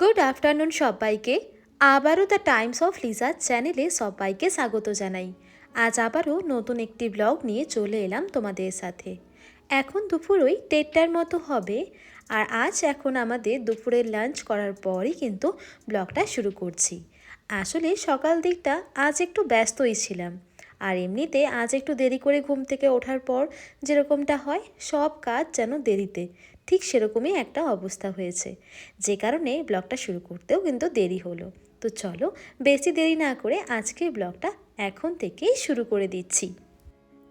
Good afternoon সবাইকে। আবারও the Times of Liza চ্যানেলে সবাইকে স্বাগত জানাই। আজ আবারও নতুন একটি ব্লগ নিয়ে চলে এলাম তোমাদের সাথে। এখন দুপুর ওই দেড়টার মতো হবে আর আজ এখন আমাদের দুপুরের লাঞ্চ করার পরই কিন্তু ব্লগটা শুরু করছি। আসলে সকাল দিকটা আজ একটু ব্যস্তই ছিলাম। আর এমনিতে আজ একটু দেরি করে ঘুম থেকে ওঠার পর যেরকমটা হয় সব কাজ যেন দেরিতে। ঠিক সেরকমই একটা অবস্থা হয়েছে। যে কারণে ব্লগটা শুরু করতেও কিন্তু দেরি হলো। তো চলো, বেশি দেরি না করে আজকের ব্লগটা এখন থেকেই শুরু করে দিচ্ছি।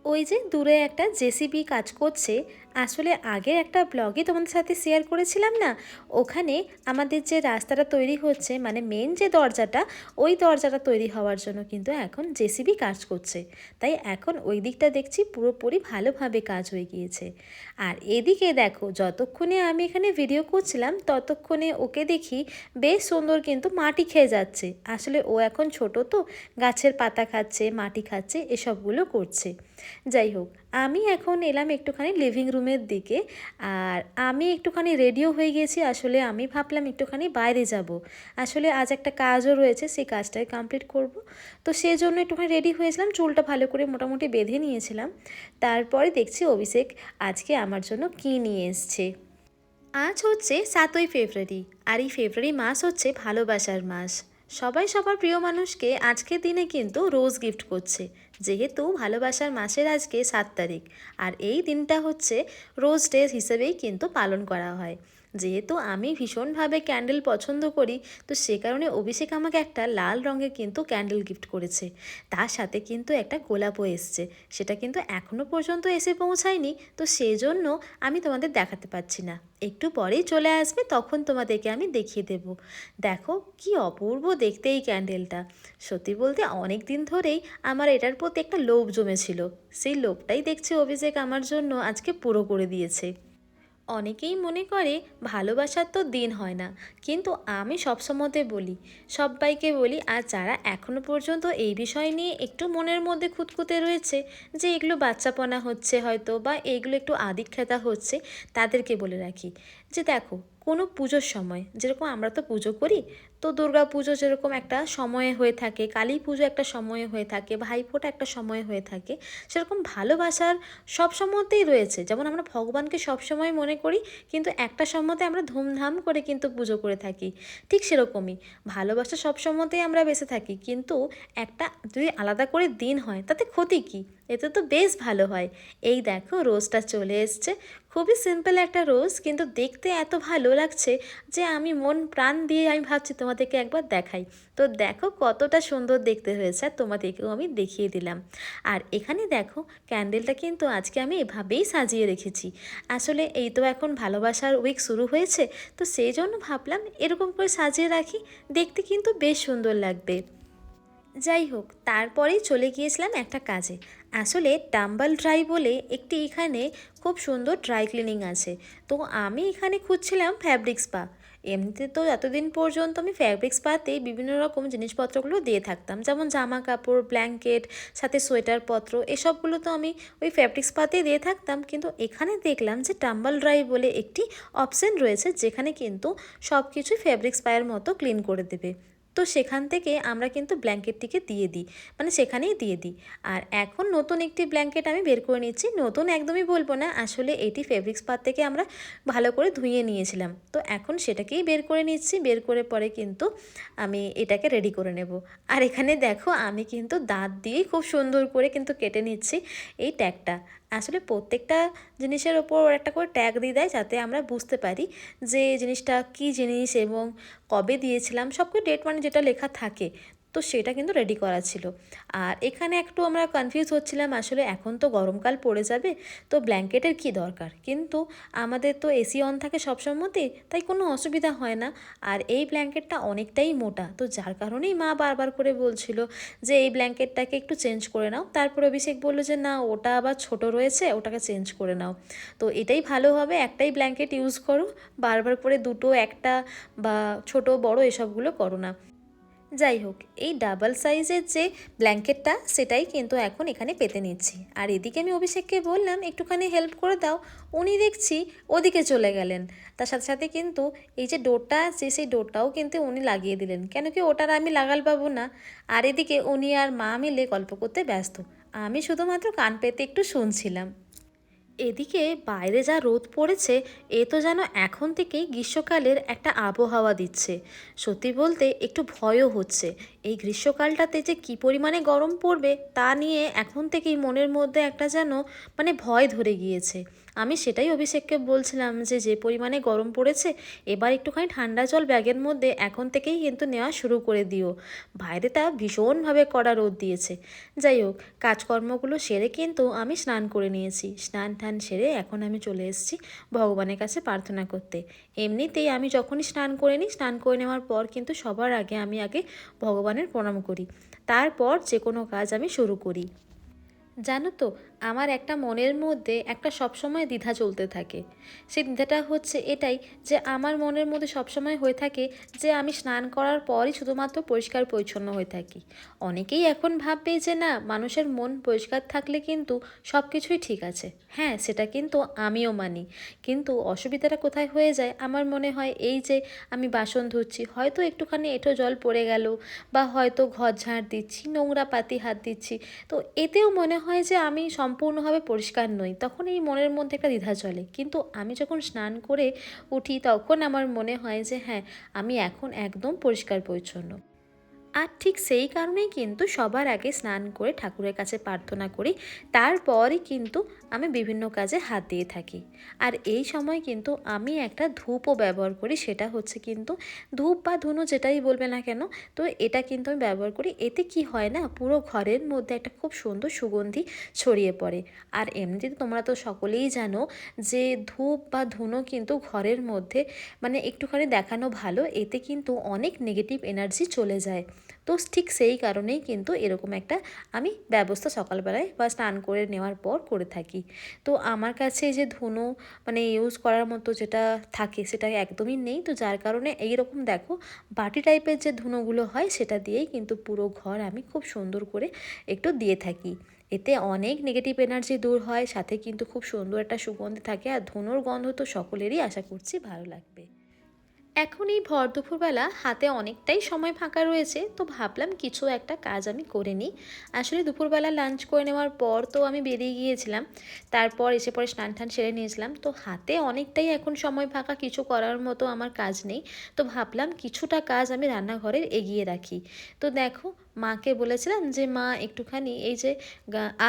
ওই যে দূরে একটা জেসিবি কাজ করছে। আসলে আগের একটা ব্লগে তোমাদের সাথে শেয়ার করেছিলাম না? ওখানে আমাদের যে রাস্তাটা তৈরি হচ্ছে মানে মেন যে দরজাটা, ওই দরজাটা তৈরি হওয়ার জন্য কিন্তু এখন জেসিবি কাজ করছে। তাই এখন ওই দিকটা দেখছি পুরোপুরি ভালোভাবে কাজ হয়ে গিয়েছে। আর এদিকে দেখো, যতক্ষণে আমি এখানে ভিডিও করছিলাম, ততক্ষণে ওকে দেখি বেশ সুন্দর কিন্তু মাটি খেয়ে যাচ্ছে। আসলে ও এখন ছোট তো, গাছের পাতা খাচ্ছে, মাটি খাচ্ছে, এসবগুলো করছে। যাই হোক, আমি এখন এলাম একটুখানি লিভিং রুমের দিকে, আর আমি একটুখানি রেডিও হয়ে গেছি। আসলে আমি ভাবলাম একটুখানি বাইরে যাব। আসলে আজ একটা কাজও রয়েছে, সেই কাজটাই কমপ্লিট করব। তো সেই জন্য একটুখানি রেডি হয়েছিলাম, চুলটা ভালো করে মোটামুটি বেঁধে নিয়েছিলাম। তারপরে দেখছি অভিষেক আজকে আমার জন্য কি নিয়ে এসছে। আজ হচ্ছে সাতই ফেব্রুয়ারি, আর এই ফেব্রুয়ারি মাস হচ্ছে ভালোবাসার মাস। সবাই সবার প্রিয় মানুষকে আজকের দিনে কিন্তু রোজ গিফট করছে, যেহেতু ভালোবাসার মাসের আজকে সাত তারিখ। আর এই দিনটা হচ্ছে রোজ ডে হিসেবেই কিন্তু পালন করা হয়। যেহেতু আমি ভীষণভাবে ক্যান্ডেল পছন্দ করি, তো সে কারণে অভিষেক আমাকে একটা লাল রঙের কিন্তু ক্যান্ডেল গিফট করেছে। তার সাথে কিন্তু একটা গোলাপও এসছে। সেটা কিন্তু এখনও পর্যন্ত এসে পৌঁছায়নি, তো সেই জন্য আমি তোমাদের দেখাতে পাচ্ছি না। একটু পরেই চলে আসবে, তখন তোমাদেরকে আমি দেখিয়ে দেব। দেখো, কি অপূর্ব দেখতে এই ক্যান্ডেলটা সত্যি বলতে অনেক দিন ধরেই আমার এটার প্রতি একটা লোভ জমেছিল। সেই লোভটাই দেখছি অভিষেক আমার জন্য আজকে পুরো করে দিয়েছে। অনেকেই মনে করে ভালোবাসার তো দিন হয় না, কিন্তু আমি সবসময়তে বলি, সবাইকে বলি, আর যারা এখনও পর্যন্ত এই বিষয় নিয়ে একটু মনের মধ্যে খুঁতখুঁতে রয়েছে, যে এগুলো বাচ্চাপনা হচ্ছে হয়তো বা এগুলো একটু আদিক্ষেতা হচ্ছে, তাদেরকে বলে রাখি। যে দেখো কোনো পুজোর সময়, যেরকম আমরা তো পুজো করি, তো দুর্গা পুজো যেরকম একটা সময়ে হয়ে থাকে, কালী পুজো একটা সময়ে হয়ে থাকে, ভাইফোঁটা একটা সময়ে হয়ে থাকে, সেরকম ভালোবাসার সব সময়তেই রয়েছে। যেমন আমরা ভগবানকে সবসময় মনে করি, কিন্তু একটা সময়তে আমরা ধুমধাম করে কিন্তু পুজো করে থাকি, ঠিক সেরকমই। ভালোবাসা সব সময়তেই আমরা বেঁচে থাকি, কিন্তু একটা যদি আলাদা করে দিন হয়, তাতে ক্ষতি কী? এতে তো বেশ ভালো হয়। এই দেখো, রোজটা চলে এসছে। খুবই সিম্পল একটা রোজ, কিন্তু দেখতে এত ভালো লাগছে যে আমি মন প্রাণ দিয়ে আমি ভাবছি তোমাদেরকে একবার দেখাই। তো দেখো কতটা সুন্দর দেখতে হয়েছে, আর তোমাদেরকেও আমি দেখিয়ে দিলাম। আর এখানে দেখো ক্যান্ডেলটা কিন্তু আজকে আমি এভাবেই সাজিয়ে রেখেছি। আসলে এই তো এখন ভালোবাসার উইক শুরু হয়েছে, তো সেই জন্য ভাবলাম এরকম করে সাজিয়ে রাখি, দেখতে কিন্তু বেশ সুন্দর লাগবে। যাই হোক, তারপরেই চলে গিয়েছিলাম একটা কাজে। আসলে টাম্বাল ড্রাই বলে একটি এখানে খুব সুন্দর ড্রাই ক্লিনিং আছে। তো আমি এখানে খুঁজছিলাম ফ্যাব্রিক স্পা। এমনিতে তো এতদিন পর্যন্ত আমি ফ্যাব্রিক স্পাতে বিভিন্ন রকম জিনিসপত্রগুলো দিয়ে থাকতাম। যেমন জামা কাপড়, ব্ল্যাঙ্কেট, সাথে সোয়েটার পত্র এসবগুলো তো আমি ওই ফ্যাব্রিক স্পাতেই দিয়ে থাকতাম। কিন্তু এখানে দেখলাম যে টাম্বাল ড্রাই বলে একটি অপশন রয়েছে, যেখানে কিন্তু সব কিছুই ফ্যাব্রিক স্পায়ের মতো ক্লিন করে দেবে। তো সেখান থেকে আমরা কিন্তু ব্ল্যাঙ্কেটটিকে দিয়ে দিই মানে সেখানেই দিয়ে দিই। আর এখন নতুন একটি ব্ল্যাঙ্কেট আমি বের করে নিচ্ছি, নতুন একদমই বলব না, আসলে এটি ফেব্রিক্স পাত থেকে আমরা ভালো করে ধুয়ে নিয়েছিলাম। তো এখন সেটাকেই বের করে নিচ্ছি, বের করে পরে কিন্তু আমি এটাকে রেডি করে নেব। আর এখানে দেখো আমি কিন্তু দাঁত দিয়েই খুব সুন্দর করে কিন্তু কেটে নিচ্ছি এই ট্যাগটা আসলে প্রত্যেকটা জিনিসের ওপর একটা করে ট্যাগ দিয়ে দেয় যাতে আমরা বুঝতে পারি যে জিনিসটা কি জিনিস এবং কবে দিয়েছিলাম। সব ডেট মানে যেটা লেখা থাকে। তো সেটা কিন্তু রেডি করা ছিল। আর এখানে একটু আমরা কনফিউজ হচ্ছিলাম, আসলে এখন তো গরমকাল পড়ে যাবে, তো ব্ল্যাঙ্কেটের কি দরকার? কিন্তু আমাদের তো এসি অন থাকে সবসময়তেই, তাই কোনো অসুবিধা হয় না। আর এই ব্ল্যাঙ্কেটটা অনেকটাই মোটা, তো যার কারণেই মা বারবার করে বলছিল যে এই ব্ল্যাঙ্কেটটাকে একটু চেঞ্জ করে নাও। তারপর অভিষেক বলল যে, না, ওটা আবার ছোট রয়েছে, ওটাকে চেঞ্জ করে নাও। তো এটাই ভালো হবে, একটাই ব্ল্যাঙ্কেট ইউজ করো, বারবার করে দুটো, একটা বা ছোট, বড়, এসবগুলো করো না। যাই হোক, এই ডাবল সাইজের যে ব্ল্যাঙ্কেটটা সেটাই কিন্তু এখন এখানে পেতে নিচ্ছি। আর এদিকে আমি অভিষেককে বললাম, একটুখানি হেল্প করে দাও। উনি দেখছি ওদিকে চলে গেলেন। তার সাথে সাথে কিন্তু এই যে ডোরটা আছে, সেই ডোরটাও কিন্তু উনি লাগিয়ে দিলেন। কেন কি ওটার আমি লাগাল পাবো না। আর এদিকে উনি আর মা মিলে গল্প করতে ব্যস্ত। আমি শুধুমাত্র কান পেতে একটু শুনছিলাম। এদিকে বাইরে যা রোদ পড়েছে, এ তো যেন এখন থেকেই গ্রীষ্মকালের একটা আবহাওয়া দিচ্ছে। সত্যি বলতে একটু ভয়ও হচ্ছে। এই গ্রীষ্মকালটাতে যে কী পরিমাণে গরম পড়বে, তা নিয়ে এখন থেকেই মনের মধ্যে একটা যেন মানে ভয় ধরে গিয়েছে। আমি সেটাই অভিষেককে বলছিলাম যে যে পরিমাণে গরম পড়েছে, এবার একটুখানি ঠান্ডা জল ব্যাগের মধ্যে এখন থেকেই কিন্তু নেওয়া শুরু করে দিও। বাইরে তা ভীষণভাবে কড়া রোদ দিয়েছে। যাই হোক, কাজকর্মগুলো সেরে কিন্তু আমি স্নান করে নিয়েছি। স্নান টান সেরে এখন আমি চলে এসেছি ভগবানের কাছে প্রার্থনা করতে। এমনিতেই আমি যখনই স্নান করে নিই, স্নান করে নেওয়ার পর কিন্তু সবার আগে আমি আগে ভগবানের প্রণাম করি। তারপর যে কোনো কাজ আমি শুরু করি। জানো তো আমার একটা মনের মধ্যে একটা সবসময় দ্বিধা চলতে থাকে। সেই দ্বিধাটা হচ্ছে এটাই যে আমার মনের মধ্যে সবসময় হয়ে থাকে যে আমি স্নান করার পরই শুধুমাত্র পরিষ্কার পরিচ্ছন্ন হয়ে থাকি। অনেকেই এখন ভাববে যে না, মানুষের মন পরিষ্কার থাকলে কিন্তু সব কিছুই ঠিক আছে। হ্যাঁ সেটা কিন্তু আমিও মানি। কিন্তু অসুবিধাটা কোথায় হয়ে যায়? আমার মনে হয় এই যে আমি বাসন ধুচ্ছি, হয়তো একটুখানি এঁটো জল পড়ে গেল বা হয়তো ঘর ঝাড় দিচ্ছি, নোংরা পাতি হাত দিচ্ছি, তো এতেও মনে হয় যে আমি সম্পূর্ণভাবে পরিষ্কার নই, তখন এই মনের মধ্যে একটা দ্বিধা চলে। কিন্তু আমি যখন স্নান করে উঠি, তখন আমার মনে হয় যে হ্যাঁ আমি এখন একদম পরিষ্কার পরিচ্ছন্ন। আর ঠিক সেই কারণেই কিন্তু সবার আগে স্নান করে ঠাকুরের কাছে প্রার্থনা করি। তারপরই কিন্তু আমি বিভিন্ন কাজে হাত দিয়ে থাকি। আর এই সময় কিন্তু আমি একটা ধূপও ব্যবহার করি, সেটা হচ্ছে কিন্তু ধূপ বা ধুনো যেটাই বলবে না কেন, তো এটা কিন্তু আমি ব্যবহার করি। এতে কি হয় না, পুরো ঘরের মধ্যে একটা খুব সুন্দর সুগন্ধি ছড়িয়ে পড়ে। আর এমনিতে তোমরা তো সকলেই জানো যে ধূপ বা ধুনো কিন্তু ঘরের মধ্যে মানে একটুখানি দেখানো ভালো, এতে কিন্তু অনেক নেগেটিভ এনার্জি চলে যায়। তো ঠিক সেই কারণেই কিন্তু এরকম একটা আমি ব্যবস্থা সকালবেলায় বা স্নান করে নেওয়ার পর করে থাকি। তো আমার কাছে যে ধুনো মানে ইউজ করার মতো যেটা থাকে সেটা একদমই নেই। তো যার কারণে এই রকম দেখো বাটি টাইপের যে ধুনোগুলো হয় সেটা দিয়েই কিন্তু পুরো ঘর আমি খুব সুন্দর করে একটু দিয়ে থাকি। এতে অনেক নেগেটিভ এনার্জি দূর হয়, সাথে কিন্তু খুব সুন্দর একটা সুগন্ধি থাকে আর ধুনোর গন্ধ তো সকলেরই আশা করছি ভালো লাগবে। এখন এই ভর দুপুরবেলা হাতে অনেকটাই সময় ফাঁকা রয়েছে, তো ভাবলাম কিছু একটা কাজ আমি করে নিই। আসলে দুপুরবেলা লাঞ্চ করে নেওয়ার পর তো আমি বেরিয়ে গিয়েছিলাম, তারপর এসে পরে স্নান টান সেরে নিয়েছিলাম, তো হাতে অনেকটাই এখন সময় ফাঁকা কিছু করার মতো আমার কাজ নেই, তো ভাবলাম কিছুটা কাজ আমি রান্নাঘরের এগিয়ে রাখি। তো দেখো মাকে বলেছিলাম যে, মা, একটুখানি এই যে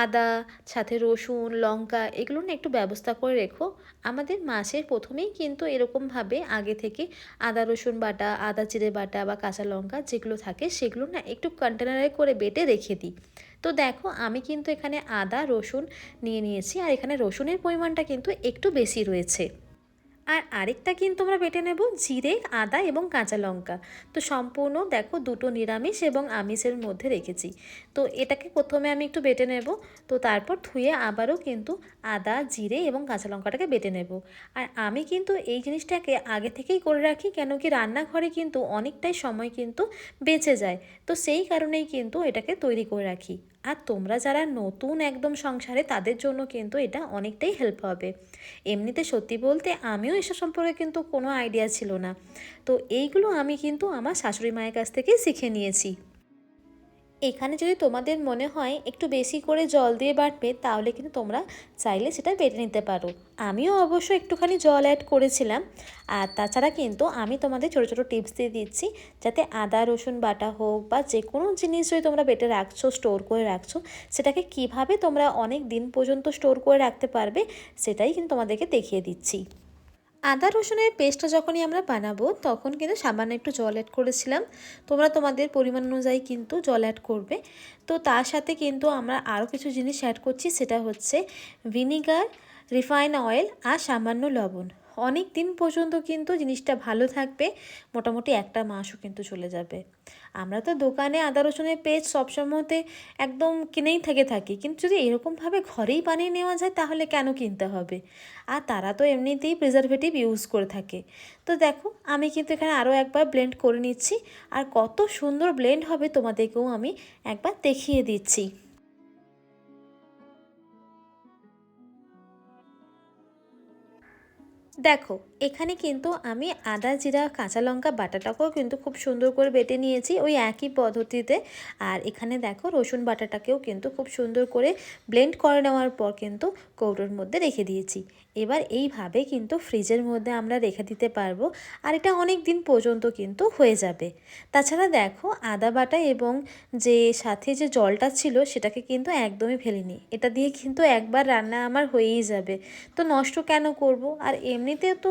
আদা, সাথে রসুন, লঙ্কা, এগুলো না একটু ব্যবস্থা করে রেখো। আমাদের মাসের প্রথমেই কিন্তু এরকমভাবে আগে থেকে আদা, রসুন বাটা, আদা, জিরে বাটা বা কাঁচা লঙ্কা যেগুলো থাকে সেগুলো না একটু কন্টেনারে করে বেটে রেখে দিই। তো দেখো, আমি কিন্তু এখানে আদা, রসুন নিয়ে নিয়েছি আর এখানে রসুনের পরিমাণটা কিন্তু একটু বেশি রয়েছে। আর আরেকটা কিন্তু আমরা বেটে নেব জিরে, আদা এবং কাঁচা লঙ্কা। তো সম্পূর্ণ দেখো দুটো নিরামিষ এবং আমিষের মধ্যে রেখেছি। তো এটাকে প্রথমে আমি একটু বেটে নেব। তো তারপর ধুয়ে আবারও কিন্তু আদা, জিরে এবং কাঁচা লঙ্কাটাকে বেটে নেব। আর আমি কিন্তু এই জিনিসটাকে আগে থেকেই করে রাখি, কেন কি রান্নাঘরে কিন্তু অনেকটাই সময় কিন্তু বেঁচে যায়। তো সেই কারণেই কিন্তু এটাকে তৈরি করে রাখি। আর তোমরা যারা নতুন একদম সংসারে, তাদের জন্য কিন্তু এটা অনেকটাই হেল্প হবে। এমনিতে সত্যি বলতে আমিও এসব সম্পর্কে কিন্তু কোনো আইডিয়া ছিল না। তো এইগুলো আমি কিন্তু আমার শাশুড়ি মায়ের কাছ থেকেই শিখে নিয়েছি। এখানে যদি তোমাদের মনে হয় একটু বেশি করে জল দিয়ে বাটবে, তাহলে কিন্তু তোমরা চাইলে সেটা বেটে নিতে পারো। আমিও অবশ্য একটুখানি জল অ্যাড করেছিলাম। আর তাছাড়া কিন্তু আমি তোমাদের ছোটো ছোটো টিপস দিয়ে দিচ্ছি, যাতে আদা, রসুন বাটা হোক বা যে কোনো জিনিস যদি তোমরা বেটে রাখছো স্টোর করে রাখছো, সেটাকে কীভাবে তোমরা অনেক দিন পর্যন্ত স্টোর করে রাখতে পারবে, সেটাই কিন্তু তোমাদেরকে দেখিয়ে দিচ্ছি। আদা রসুনের পেস্টটা যখনই আমরা বানাবো, তখন কিন্তু সামান্য একটু জল অ্যাড করেছিলাম। তোমরা তোমাদের পরিমাণ অনুযায়ী কিন্তু জল অ্যাড করবে। তো তার সাথে কিন্তু আমরা আরও কিছু জিনিস অ্যাড করছি, সেটা হচ্ছে ভিনিগার রিফাইন অয়েল আর সামান্য লবণ। অনেক দিন পর্যন্ত কিন্তু জিনিসটা ভালো থাকবে, মোটামুটি একটা মাসও কিন্তু চলে যাবে। আমরা তো দোকানে আদা রসুনের পেস্ট সবসময়তে একদম কিনেই থেকে থাকি, কিন্তু যদি এরকমভাবে ঘরেই বানিয়ে নেওয়া যায় তাহলে কেন কিনতে হবে? আর তারা তো এমনিতেই প্রিজারভেটিভ ইউজ করে থাকে। তো দেখো, আমি কিন্তু এখানে আরও একবার ব্লেন্ড করে নিচ্ছি, আর কত সুন্দর ব্লেন্ড হবে তোমাদেরকেও আমি একবার দেখিয়ে দিচ্ছি। দেখো, এখানে কিন্তু আমি আদা, জিরা, কাঁচা লঙ্কা, বাটাটাকেও কিন্তু খুব সুন্দর করে বেটে নিয়েছি ওই একই পদ্ধতিতে। আর এখানে দেখো, রসুন বাটাটাকেও কিন্তু খুব সুন্দর করে ব্লেন্ড করে নেওয়ার পর কিন্তু কৌটোর মধ্যে রেখে দিয়েছি। এবার এইভাবে কিন্তু ফ্রিজের মধ্যে আমরা রেখে দিতে পারব আর এটা অনেক দিন পর্যন্ত কিন্তু হয়ে যাবে। তাছাড়া দেখো আদা বাটা এবং যে সাথে যে জলটা ছিল সেটাকে কিন্তু একদমই ফেলিনি। এটা দিয়ে কিন্তু একবার রান্না আমার হয়েই যাবে। তো নষ্ট কেন করব? আর এমনিতেও তো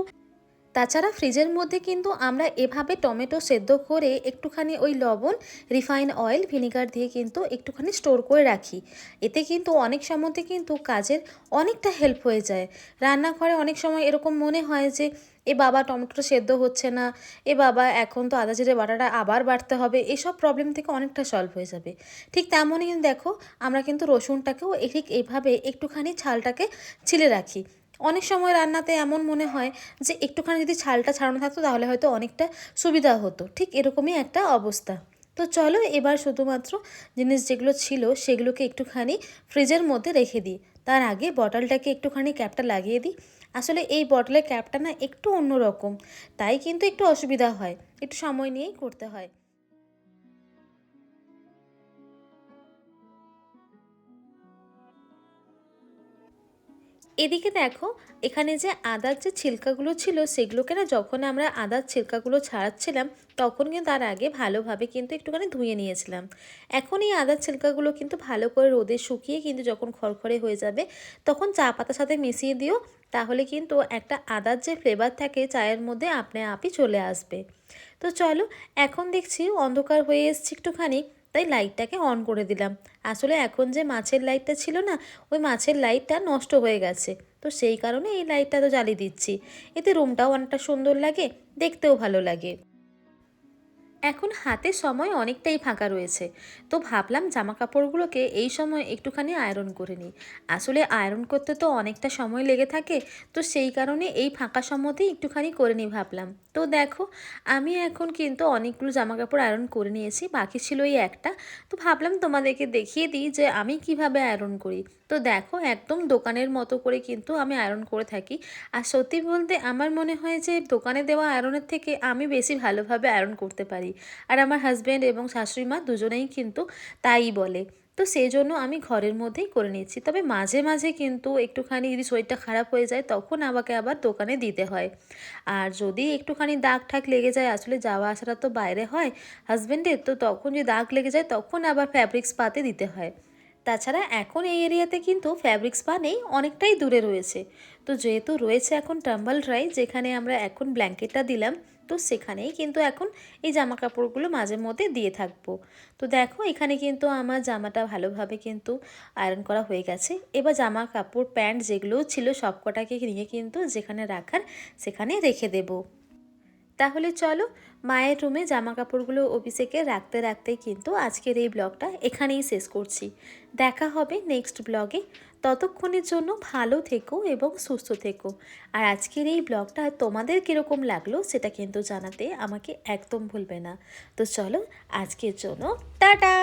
তাছাড়া ফ্রিজের মধ্যে কিন্তু আমরা এভাবে টমেটো সেদ্ধ করে একটুখানি ওই লবণ, রিফাইন অয়েল, ভিনিগার দিয়ে কিন্তু একটুখানি স্টোর করে রাখি। এতে কিন্তু অনেক সময়তে কিন্তু কাজের অনেকটা হেল্প হয়ে যায়। রান্নাঘরে অনেক সময় এরকম মনে হয় যে, এ বাবা টমেটো সেদ্ধ হচ্ছে না, এ বাবা এখন তো আদা, জিরে, বাটাটা আবার বাড়তে হবে। এসব প্রবলেম থেকে অনেকটা সলভ হয়ে যাবে। ঠিক তেমনই দেখো, আমরা কিন্তু রসুনটাকেও ঠিক এইভাবে একটুখানি ছালটাকে ছিলে রাখি। অনেক সময় রান্নাতে এমন মনে হয় যে একটুখানি যদি ছালটা ছাড়ানো থাকতো তাহলে হয়তো অনেকটা সুবিধা হতো। ঠিক এরকমই একটা অবস্থা। তো চলো এবার শুধুমাত্র জিনিস যেগুলো ছিল সেগুলোকে একটুখানি ফ্রিজের মধ্যে রেখে দিই। তার আগে বটলটাকে একটুখানি ক্যাপটা লাগিয়ে দিই। আসলে এই বটলের ক্যাপটা না একটু অন্যরকম। তাই কিন্তু একটু অসুবিধা হয়। একটু সময় নিয়েই করতে হয়। এদিকে দেখো, এখানে যে আদার যে ছিলকাগুলো ছিল, সেগুলোকে না যখন আমরা আদার ছিলকাগুলো ছাড়াচ্ছিলাম, তখন কিন্তু তার আগে ভালোভাবে কিন্তু একটুখানি ধুয়ে নিয়েছিলাম। এখন এই আদার ছিলকাগুলো কিন্তু ভালো করে রোদে শুকিয়ে কিন্তু যখন খড়খড়ে হয়ে যাবে, তখন চা পাতার সাথে মিশিয়ে দিও, তাহলে কিন্তু একটা আদার যে ফ্লেভার থাকে, চায়ের মধ্যে আপনি আপই চলে আসবে। তো চলো, এখন দেখছি অন্ধকার হয়ে এসছে একটুখানি তাই লাইটটাকে অন করে দিলাম। আসলে এখন যে মাছের লাইটটা ছিল না, ওই মাছের লাইটটা নষ্ট হয়ে গেছে। তো সেই কারণে এই লাইটটা তো জ্বালিয়ে দিচ্ছি। এতে রুমটাও অনেকটা সুন্দর লাগে, দেখতেও ভালো লাগে। এখন হাতে সময় অনেকটাই ফাঁকা রয়েছে। তো ভাবলাম জামা কাপড়গুলোকে এই সময় একটুখানি আয়রন করে নিই। আসলে আয়রন করতে তো অনেকটা সময় লেগে থাকে, তো সেই কারণে এই ফাঁকা সময়তেই একটুখানি করে নিই ভাবলাম। তো দেখো, আমি এখন কিন্তু অনেকগুলো জামা কাপড় আয়রন করে নিয়েছি, বাকি ছিল এই একটা। তো ভাবলাম তোমাদেরকে দেখিয়ে দিই যে আমি কীভাবে আয়রন করি। তো দেখো, একদম দোকানের মতো করে কিন্তু আমি আয়রন করে থাকি। আর সত্যি বলতে আমার মনে হয় যে দোকানে দেওয়া আয়রনের থেকে আমি বেশি ভালোভাবে আয়রন করতে পারি। আর আমার হাজব্যান্ড এবং শাশুড়ি মা দুজনেই কিন্তু তাই বলে। তো সেই জন্য আমি ঘরের মধ্যেই করে নিচ্ছি। তবে মাঝে মাঝে কিন্তু একটুখানি যদি শরীরটা খারাপ হয়ে যায়, তখন আমাকে আবার দোকানে দিতে হয়। আর যদি একটুখানি দাগ ঠাক লেগে যায়, আসলে যাওয়া আসাটা তো বাইরে হয় হাজব্যান্ডের তো তখন যদি দাগ লেগে যায়, তখন আবার ফ্যাব্রিক্স পাতে দিতে হয়। তাছাড়া এখন এই এরিয়াতে কিন্তু ফ্যাব্রিক স্পা নেই, অনেকটাই দূরে রয়েছে। তো যেহেতু রয়েছে এখন টাম্বাল ড্রাই যেখানে আমরা এখন ব্ল্যাঙ্কেটটা দিলাম, তো সেখানেই কিন্তু এখন এই জামা কাপড়গুলো মাঝে মধ্যে দিয়ে থাকব। তো দেখো, এখানে কিন্তু আমার জামাটা ভালোভাবে কিন্তু আয়রন করা হয়ে গেছে। এবার জামা কাপড় প্যান্ট যেগুলো ছিল সবকটাকে নিয়ে কিন্তু যেখানে রাখার, সেখানে রেখে দেবো। তাহলে চলো, মায়ের রুমে জামা কাপড়গুলো অভিষেকে রাখতে রাখতেই কিন্তু আজকের এই ব্লগটা এখানেই শেষ করছি। দেখা হবে নেক্সট ব্লগে। ততক্ষণের জন্য ভালো থেকো এবং সুস্থ থেকো। আর আজকের এই ব্লগটা তোমাদের কীরকম লাগল সেটা কিন্তু জানাতে আমাকে একদম ভুলবে না। তো চলো, আজকের জন্য টাটা!